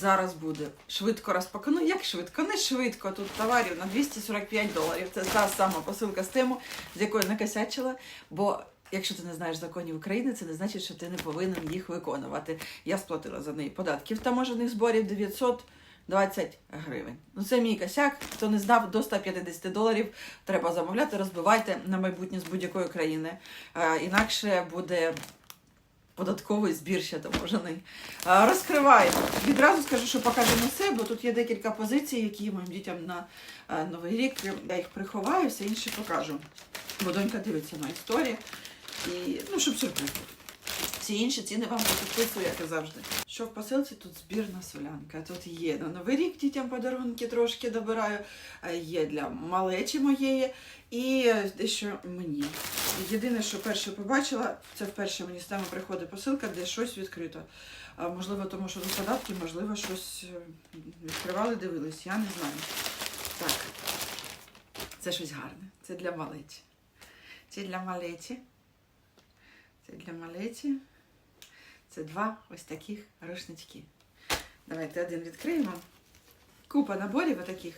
зараз буде швидко розпаковано. Ну, як швидко? Не швидко. Тут товарів на 245 доларів. Це та сама посилка з тему, з якою накосячила. Бо якщо ти не знаєш законів України, це не значить, що ти не повинен їх виконувати. Я сплатила за неї податків таможених зборів 920 гривень. Ну це мій косяк. Хто не знав, до 150 доларів треба замовляти, розбивайте на майбутнє з будь-якої країни. Е, інакше буде податковий збір ще таможений. Розкриваємо. Відразу скажу, що покажемо все, бо тут є декілька позицій, які моїм дітям на е, Новий рік. Я їх приховаю, все інше покажу. Бо донька дивиться на історії. І, ну, щоб сюрприз. Всі інші ціни вам підписую, як і завжди. Що в посилці тут збірна солянка. Тут є на Новий рік дітям подарунки трошки добираю, є для малечі моєї і дещо мені. Єдине, що перше побачила, це вперше мені з теми приходить посилка, де щось відкрито. Можливо, тому що до податки, можливо, щось е, відкривали, дивились, я не знаю. Так, це щось гарне. Це для малечі. Це для малечі. Це для малечі. Це два ось таких рушнички. Давайте один відкриємо. Купа наборів отаких.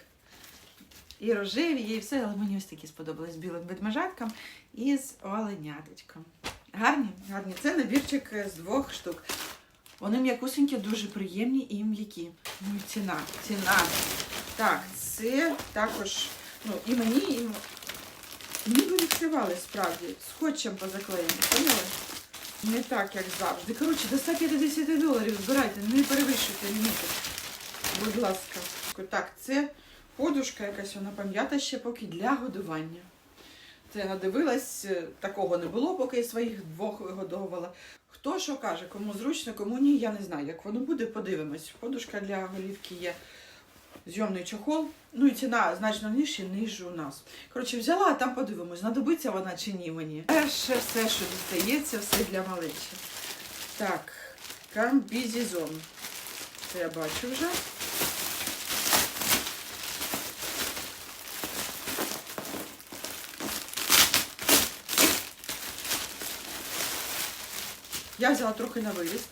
І рожеві, і все, але мені ось такі сподобались з білим ведмежатком і з оленяточком. Гарні, гарні. Це набірчик з двох штук. Вони м'якусенькі, дуже приємні і м'які. Ну і ціна. Ціна. Так, це також, ну, і мені, і ніби відкривали справді. Скотчем позаклеєні. Поняли? Не так, як завжди. Коротше, до 150 доларів збирайте, не перевищуйте ліміти. Будь ласка. Так, це подушка якась, вона пам'ята ще поки для годування. Це я надивилась, е, такого не було, поки я своїх двох вигодовувала. Хто що каже, кому зручно, кому ні, я не знаю, як воно буде, подивимось. Подушка для голівки є зйомний чохол. Ну і ціна значно нижча, ніж у нас. Коротше, взяла, а там подивимось, знадобиться вона чи ні мені. Перше все, що дістається, все для малечі. Так, камбізізон. Це я бачу вже. Я взяла трохи на виріст.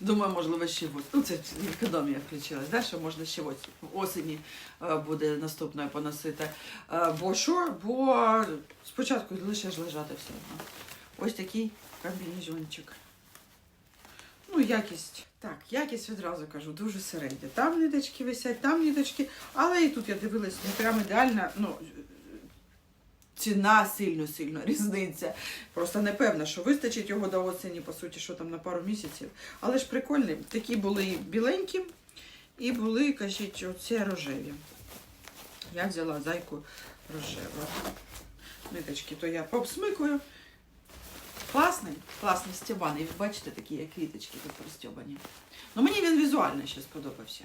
Думаю, можливо, ще ось. Ну, це економія включилась, да? що можна ще в осені е, буде наступною поносити. Е, Бо що? Бо спочатку лише ж лежати все одно. Ось такий комбінезончик. Ну, якість. Так, якість відразу кажу, дуже середня. Там ниточки висять, там ниточки, але і тут я дивилась, не прям ідеальна. Ну, ціна сильно-сильно різниця. Просто не певна, що вистачить його до осені, по суті, що там на пару місяців. Але ж прикольні. Такі були біленькі, і були, кажіть, оці рожеві. Я взяла зайку рожеву. Ниточки, то я пообсмикую. Класний, класний стібаний. Ви бачите, такі як квіточки тут розстьобані. Ну мені він візуально ще сподобався.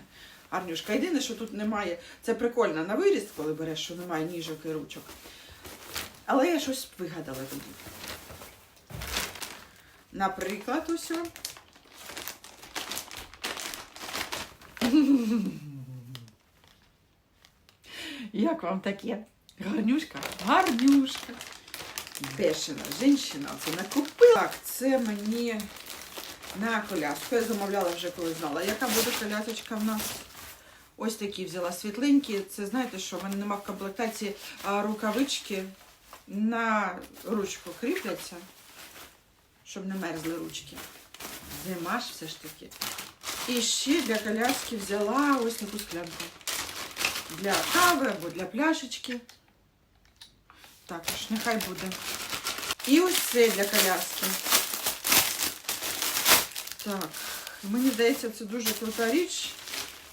Арнюшка, єдине, що тут немає. Це прикольно на виріст, коли береш, що немає ніжок і ручок. Але я щось вигадала тоді. Наприклад, ось. Як вам таке? Гарнюшка? Гарнюшка. Бешена жінщина це накупила. Так, це мені на коляску. Я замовляла вже, коли знала, яка буде колясочка в нас. Ось такі взяла світленькі. Це знаєте, що в мене нема в комплектації рукавички на ручку кріпляться, щоб не мерзли ручки. Зима ж все ж таки. І ще для коляски взяла ось таку склянку. Для кави або для пляшечки. Також, нехай буде. І ось це для коляски. Так, мені здається, це дуже крута річ.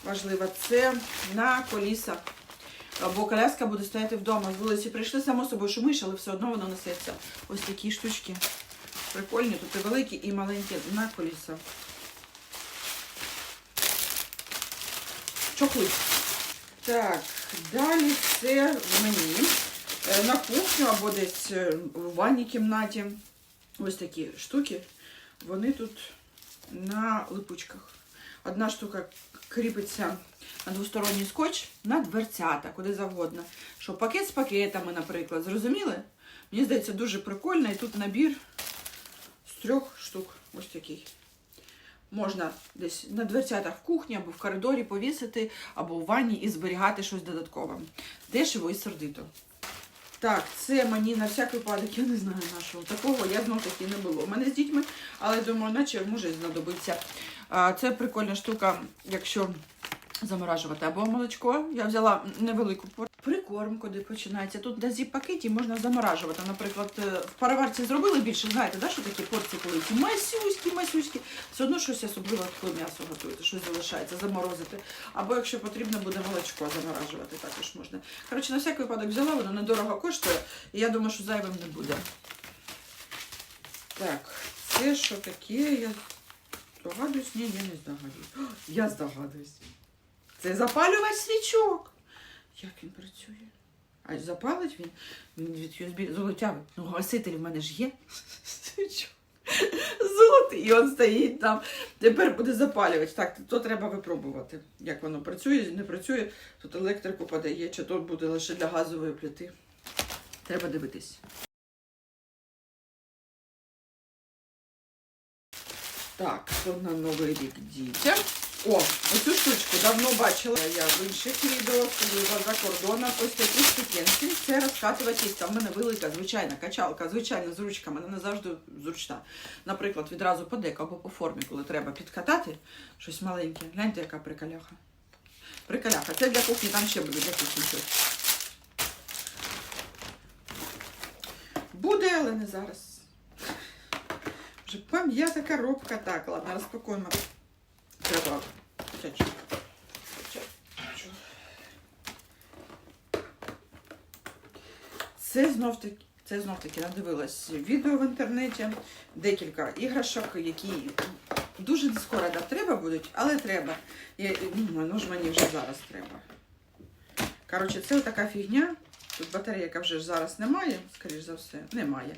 Важлива. Це на коліса. Бо коляска буде стояти вдома. З вулиці прийшли, само собою шумиш, але все одно воно несеться. Ось такі штучки. Прикольні, тут і великі, і маленькі на коліса. Чохли. Так, далі це мені. Е, На кухню або десь е, в ванній кімнаті. Ось такі штуки. Вони тут на липучках. Одна штука кріпиться на двосторонній скотч на дверцята, куди завгодно. Що пакет з пакетами, наприклад, зрозуміли? Мені здається, дуже прикольно. І тут набір з трьох штук. Ось такий. Можна десь на дверцятах в кухні або в коридорі повісити, або в ванні і зберігати щось додаткове. Дешево і сердито. Так, це мені на всякий випадок, я не знаю нашого. Такого я знов таки не було. У мене з дітьми, але думаю, наче може знадобиться. Це прикольна штука, якщо заморажувати або молочко. Я взяла невелику порцію. Прикорм, куди починається. Тут на зіп-пакеті можна заморажувати. Наприклад, е, в пароварці зробили більше, знаєте, да, що такі порції, коли ці масюські, масюські. Все одно щось особливо, коли м'ясо готуєте, щось залишається, заморозити. Або якщо потрібно буде молочко заморажувати, також можна. Коротше, на всякий випадок взяла, воно недорого коштує, і я думаю, що зайвим не буде. Так, це що таке? Я здогадуюсь? Ні, я не здогадуюсь. Я здогадуюсь. Це запалювач свічок. Як він працює? А запалить він? Він від USB золотявий. Ну, гаситель в мене ж є. Золотий, і він стоїть там. Тепер буде запалювач. Так, то треба випробувати, як воно працює, не працює. Тут електрику подає, чи то буде лише для газової плити. Треба дивитись. Так, що на новий рік дітям. О, оцю штучку давно бачила я в інших відео, особливо за кордоном. Ось такі штукенки. Це розкатова тіста. У мене велика, звичайна качалка, звичайно, з ручками, вона не завжди зручна. Наприклад, відразу по деку або по формі, коли треба підкатати щось маленьке. Гляньте, яка прикаляха. Прикаляха. Це для кухні, там ще буде для кухні щось. Буде, але не зараз. Вже пам'ята коробка. Так, ладно, розпакуємо. Треба. Це знов таки. Це знов таки надивилась відео в інтернеті, декілька іграшок, які дуже скоро да, треба будуть, але треба. І, ну, ж мені вже зараз треба. Коротше, це така фігня. Тут батарейка вже зараз немає, скоріш за все, немає.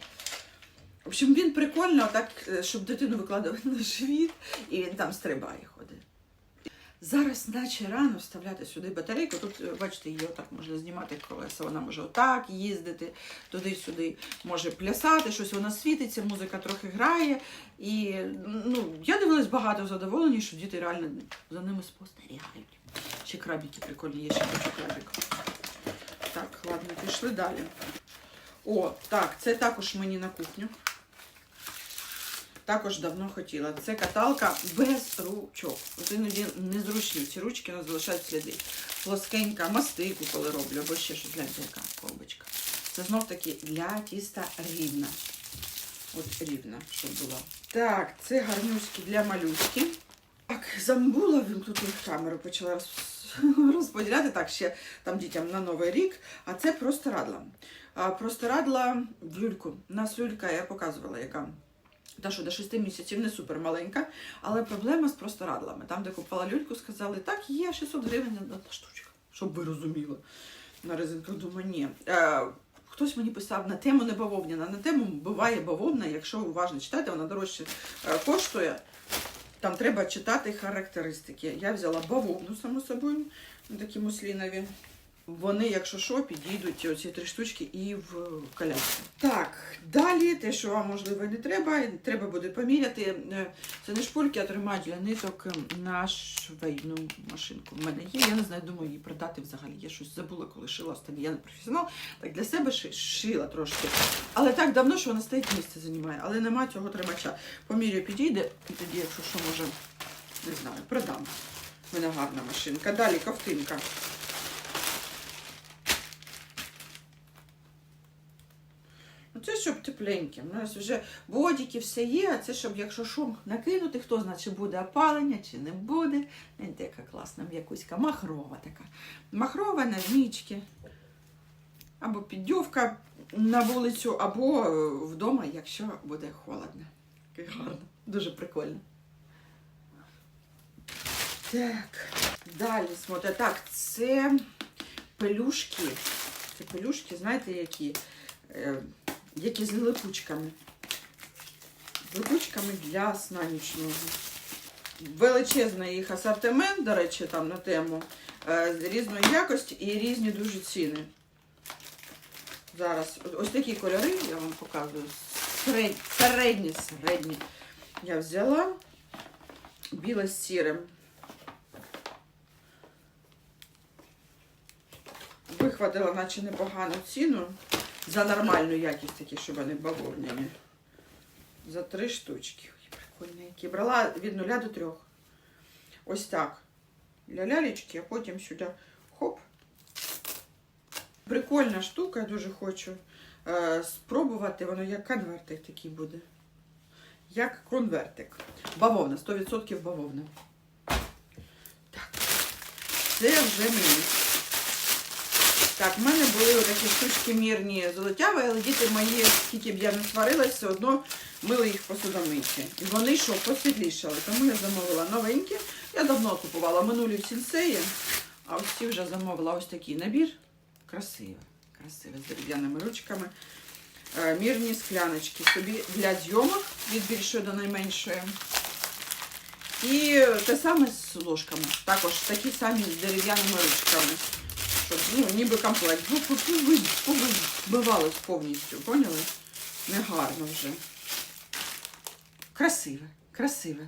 В общем, він прикольно, так, е, щоб дитину викладувати на живіт, і він там стрибає ходить. Зараз, наче рано вставляти сюди батарейку. Тут, е, бачите, її отак можна знімати колеса. Вона може отак їздити, туди-сюди, може плясати, щось вона світиться, музика трохи грає. І ну, я дивилась багато задоволені, що діти реально за ними спостерігають. Ще крабики прикольні, є ще хочу крабик. Так, ладно, пішли далі. О, так, це також мені на кухню. Також давно хотіла. Це каталка без ручок. От іноді незручні ці ручки, але залишають сліди. Плоскенька, мастику, коли роблю, або ще щось гляньте, яка колбочка. Це знов таки для тіста рівна. От рівна, щоб була. Так, це гарнюські для малюськи. Так, забула вимкнути камеру, почала розподіляти так ще там дітям на Новий рік. А це просто радла. Просто радла в люльку. У нас люлька, я показувала, яка. Та що до 6 місяців не супер маленька, але проблема з простирадлами. Там, де купувала люльку, сказали, так, є 600 гривень одна штучка, щоб ви розуміли. На резинках думаю, ні. Е, хтось мені писав на тему не бавовняна. На тему буває бавовна, якщо уважно читати, вона дорожче е, коштує. Там треба читати характеристики. Я взяла бавовну, само собою, такі муслінові. Вони, якщо що, підійдуть оці три штучки і в коляску. Так, далі те, що вам можливо не треба, треба буде поміряти. Е, Це не шпульки, а тримають для ниток на швейну машинку. В мене є. Я не знаю, думаю, її продати взагалі. Я щось забула, коли шила останній. Я не професіонал. Так для себе ши- шила трошки. Але так давно, що вона стоїть місце займає. Але нема цього тримача. Помірю підійде, і тоді, якщо що, може, не знаю, продам. В мене гарна машинка. Далі ковтинка. Ну, це щоб тепленьке. У нас вже бодіки все є, а це щоб, якщо шум накинути, хто знає, чи буде опалення, чи не буде. Гляньте, яка класна м'якуська, махрова така. Махрова на вмічки. Або піддівка на вулицю, або е, вдома, якщо буде холодно. Гарно, дуже прикольно. Так, далі смотрите. Так, це пелюшки. Це пелюшки, знаєте, які? Які з липучками. З липучками для сна нічного. Величезний їх асортимент, до речі, там на тему е, різної якості і різні дуже ціни. Зараз ось такі кольори, я вам показую. середні, середні. Я взяла біле з сірим. Вихватила, наче непогану ціну за нормальну якість такі, щоб вони бавовняні. За три штучки. Ой, прикольні які. Брала від нуля до трьох. Ось так. Для лялечки, а потім сюди хоп. Прикольна штука, я дуже хочу е, спробувати. Воно як конвертик такий буде. Як конвертик. Бавовна, 100% бавовна. Так. Це вже мені. Так, в мене були такі штучки мірні золотяві, але діти мої, скільки б я не сварилась, все одно мили їх посудомийці. І вони що, посвітлішали. Тому я замовила новенькі. Я давно купувала минулі в сінсеї, а ось ці вже замовила ось такий набір. Красивий, красивий, з дерев'яними ручками. Е, Мірні скляночки собі для зйомок від більшої до найменшої. І те саме з ложками. Також такі самі з дерев'яними ручками. Щоб, ну, ніби комплект. Ну, побивалось повністю, поняли? Негарно вже. Красиве, красиве.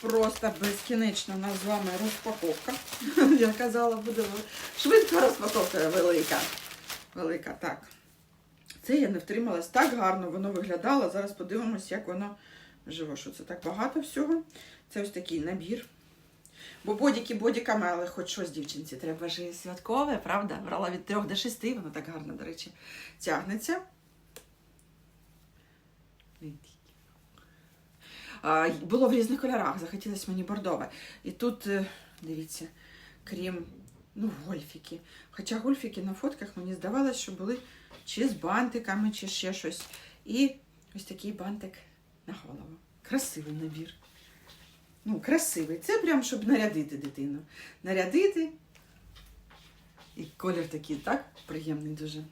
Просто безкінечна у нас з вами розпаковка. Я казала, буде швидка розпаковка велика. Велика, так. Це я не втрималась. Так гарно воно виглядало. Зараз подивимось, як воно живо. Що це так багато всього. Це ось такий набір. Бо бодіки бодіками, але хоч щось дівчинці треба ж і святкове, правда? Брала від 3 до 6, воно так гарно, до речі, тягнеться. Було в різних кольорах, захотілося мені бордове. І тут, е, дивіться, крім ну, гольфіки. Хоча гольфіки на фотках мені здавалося, що були чи з бантиками, чи ще щось. І ось такий бантик на голову. Красивий набір. Ну, красивий. Це прям, щоб нарядити дитину. Нарядити. І колір такий, так? Приємний дуже.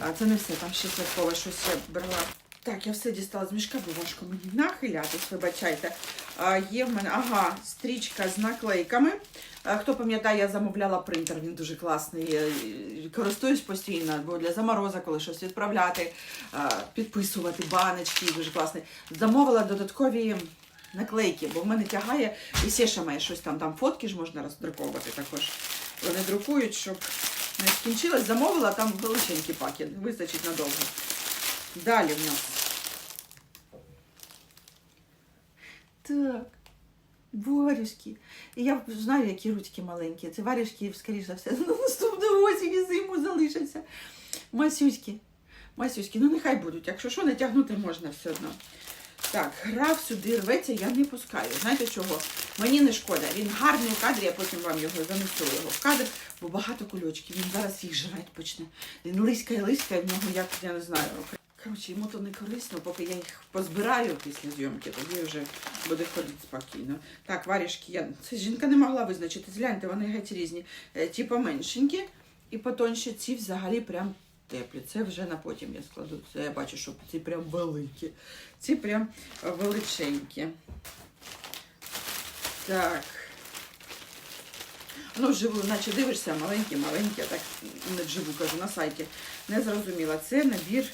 А це не все, там ще святкове щось я брала. Так, я все дістала з мішка, бо важко мені нахилятись, вибачайте. А, є в мене, ага, стрічка з наклейками. А, хто пам'ятає, я замовляла принтер, він дуже класний. е, Користуюсь постійно, бо для замороза, коли щось відправляти, а, підписувати баночки, дуже класний. Замовила додаткові наклейки, бо в мене тягає і Сєша має щось там, там фотки ж можна роздруковувати також. Вони друкують, щоб не скінчилось. Замовила там величенький пакет, вистачить надовго. Далі в нас. Так. Варюшки. І я знаю, які ручки маленькі. Це варюшки, скоріш за все, на наступну осінь і зиму залишаться. Масюськи. Масюськи, ну нехай будуть. Якщо що, натягнути можна все одно. Так, граф сюди рветься, я не пускаю. Знаєте чого? Мені не шкода. Він гарний у кадрі, я потім вам його занесу його в кадр, бо багато кульочків. Він зараз їх жрать почне. Він лискає, лискає, в нього як, я не знаю. Коротше, йому то не корисно, поки я їх позбираю після зйомки, тоді вже буде ходити спокійно. Так, варішки я. Це жінка не могла визначити. Гляньте, вони геть різні. Е, Ті поменшенькі і потонші, ці взагалі прям теплі. Це вже на потім я складу. Це я бачу, що ці прям великі. Ці прям величенькі. Так. Ну, вживу, наче дивишся, маленькі, маленькі, я так не вживу кажу на сайті. Не зрозуміла. Це набір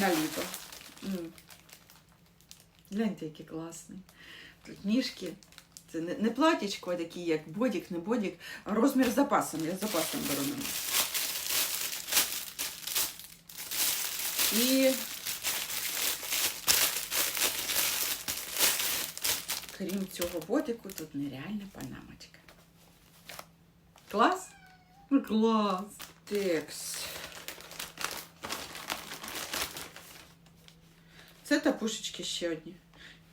на літо. Гляньте, який класний. Тут ніжки. Це не платічко, а такі, як бодік, не бодік, а розмір з запасом. Я з запасом беру на них. І крім цього ботику, тут нереальна панамочка. Клас? Ну, клас. Текс. Це тапушечки ще одні.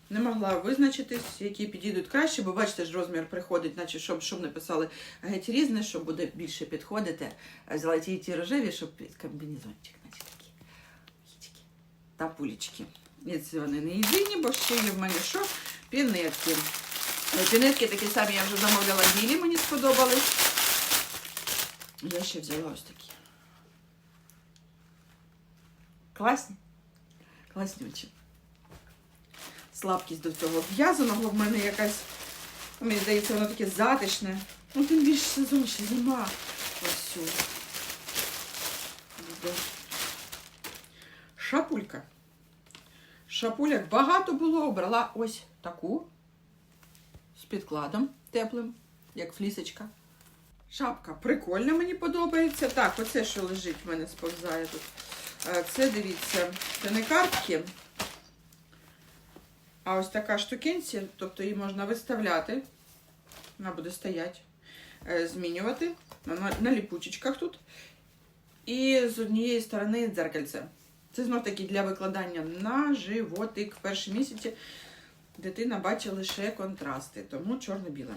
Не могла визначитись, які підійдуть краще, бо бачите, ж розмір приходить, наче щоб, щоб написали геть різне, що буде більше підходити. Золоті ті рожеві, щоб під комбінезончик, наче. Та пулечки. І це вони не єдині, бо ще є в мене що? Пінетки. Е, Пінетки такі самі я вже замовляла білі, мені сподобались. Я ще взяла ось такі. Класні? Класнючі. Слабкість до цього в'язаного в мене якась, мені здається, воно таке затишне. Ну, тим більше сезон ще зима. Ось сюди. Шапулька. Шапуляк багато було, обрала ось таку з підкладом теплим, як флісочка. Шапка прикольна, мені подобається. Так, оце, що лежить в мене сповзає тут. Е, Це дивіться, це не картки. А ось така штукенція, тобто її можна виставляти. Вона буде стояти, е, змінювати. Вона на ліпучечках тут. І з однієї сторони дзеркальце. Це знов таки для викладання на животик. В перші місяці дитина бачить лише контрасти, тому чорно-біле.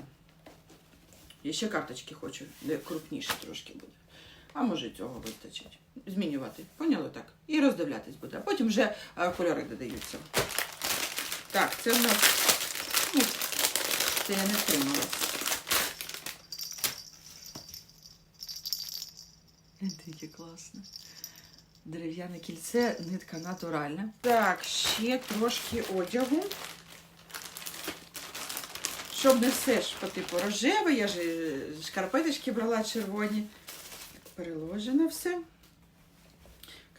Я ще карточки хочу, де крупніше трошки буде. А може цього вистачить. Змінювати. Поняли так? І роздивлятись буде. А потім вже е, кольори додаються. Так, це в нас. Ну, це я не втрималась. Яке класно. Дерев'яне кільце, нитка натуральна. Так, ще трошки одягу. Щоб не все ж по типу рожеве, я ж е, шкарпеточки брала червоні. Переложено все.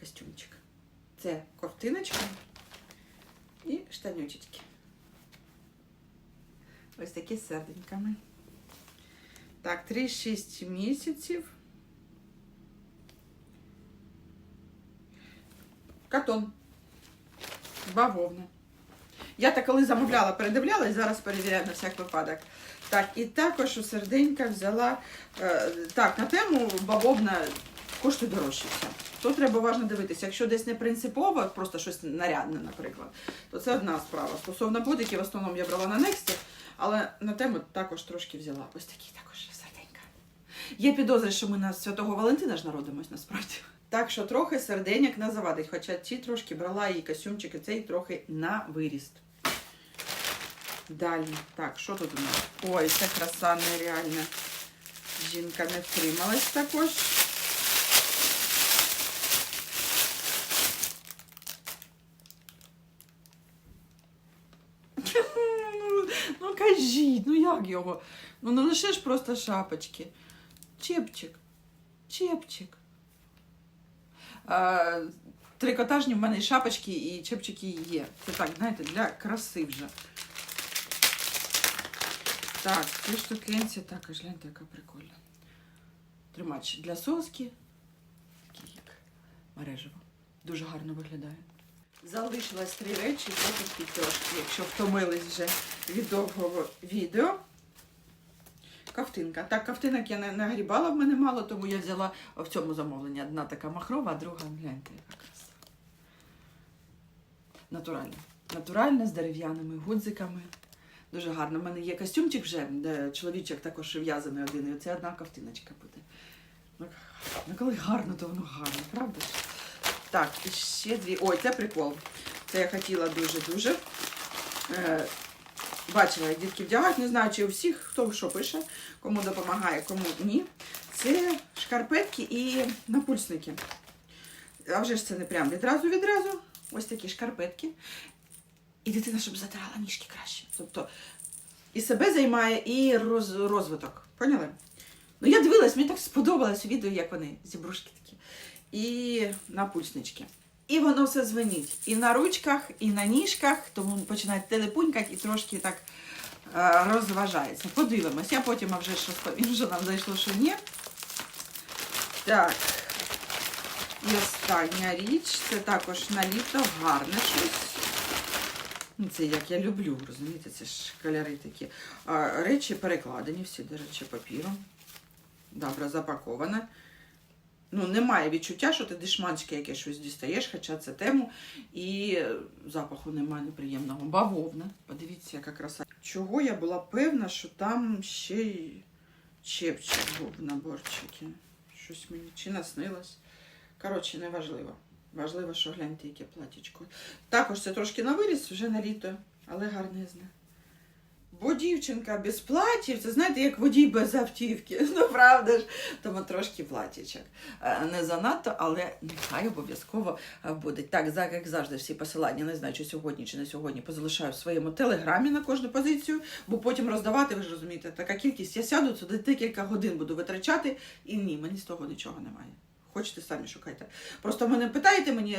Костюмчик. Це ковтиночка і штанючечки. Ось такі з серденьками. Так, 3-6 місяців. Катон. Бавовна. Я так коли замовляла, передивлялась, зараз перевіряю на всяк випадок. Так, і також у серденька взяла. Е, так, на тему бавовна коштує дорожче все. То треба уважно дивитися. Якщо десь не принципово, просто щось нарядне, наприклад, то це одна справа. Стосовно ботиків, в основному я брала на Нексті, але на тему також трошки взяла. Ось такі також серденька. Є підозри, що ми на Святого Валентина ж народимось насправді. Так що трохи серденьок не завадить, хоча ті трошки брала і костюмчик, і цей трохи на виріст. Далі. Так, що тут у нас? Ой, це краса нереальна. Жінка не втрималась також. Ну, ну кажіть, ну як його? Ну не лише ж просто шапочки. Чепчик. Чепчик. А, трикотажні в мене і шапочки, і чепчики є. Це так, знаєте, для краси вже. Так, ці штукенці також, гляньте, яка прикольна. Тримач для соски. Такий як мережево. Дуже гарно виглядає. Залишилось три речі, потім трошки, якщо втомились вже від довгого відео. Ковтинка. Так, ковтинок я нагрібала, в мене мало, тому я взяла в цьому замовленні. Одна така махрова, а друга, гляньте, яка краса. Натуральна. Натуральна з дерев'яними гудзиками. Дуже гарно. У мене є костюмчик вже, де чоловічок також в'язаний один, і оце одна ковтиночка буде. Ну, ну коли гарно, то воно гарно, правда? Так, і ще дві. Ой, це прикол. Це я хотіла дуже-дуже. Бачила, як дітки вдягають, не знаю, чи у всіх, хто що пише, кому допомагає, кому ні. Це шкарпетки і напульсники. А вже ж це не прям відразу відразу. Ось такі шкарпетки. І дитина, щоб затирала ніжки краще. Тобто і себе займає, і роз, розвиток. Поняли? Ну, я дивилась, мені так сподобалось відео, як вони зібрушки такі. І напульснички. І воно все дзвенить. І на ручках, і на ніжках, тому починають телепунькати і трошки так е, розважається. Подивимось. Я потім вже ж розповім, що нам зайшло, що ні. Так. І остання річ, це також на літо гарне щось. Ну, Це як я люблю, розумієте, це ж кольори такі. Речі перекладені, всі, до речі, папіром. Добре, запаковане. Ну, немає відчуття, що ти дешманське яке щось дістаєш, хоча це тему. І запаху немає неприємного. Бавовна. Подивіться, яка краса. Чого я була певна, що там ще й чепчик був в наборчикі. Щось мені чи наснилось. Коротше, неважливо. Важливо, що гляньте, яке платічко. Також це трошки на виріс, вже на літо, але гарнизне. Бо дівчинка без платів, це знаєте, як водій без автівки. Ну, правда ж, тому трошки платічок. Е, Не занадто, але нехай обов'язково е, буде. Так, за- як завжди, всі посилання, не знаю, чи сьогодні, чи не сьогодні, позалишаю в своєму телеграмі на кожну позицію, бо потім роздавати, ви ж розумієте, така кількість. Я сяду, туди декілька годин буду витрачати, і ні, мені з того нічого немає. Хочете, самі шукайте. Просто мене питаєте мені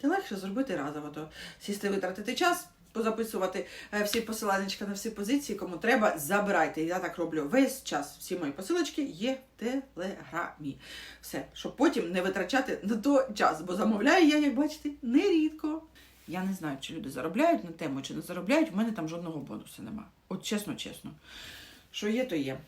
Ти легше зробити разово, то сісти витратити час, позаписувати е, всі посиланнячка на всі позиції, кому треба, забирайте. Я так роблю весь час. Всі мої посилочки є в телеграмі. Все, щоб потім не витрачати на то час, бо замовляю я, як бачите, нерідко. Я не знаю, чи люди заробляють на тему, чи не заробляють. У мене там жодного бонусу нема. От чесно, чесно. Що є, то є.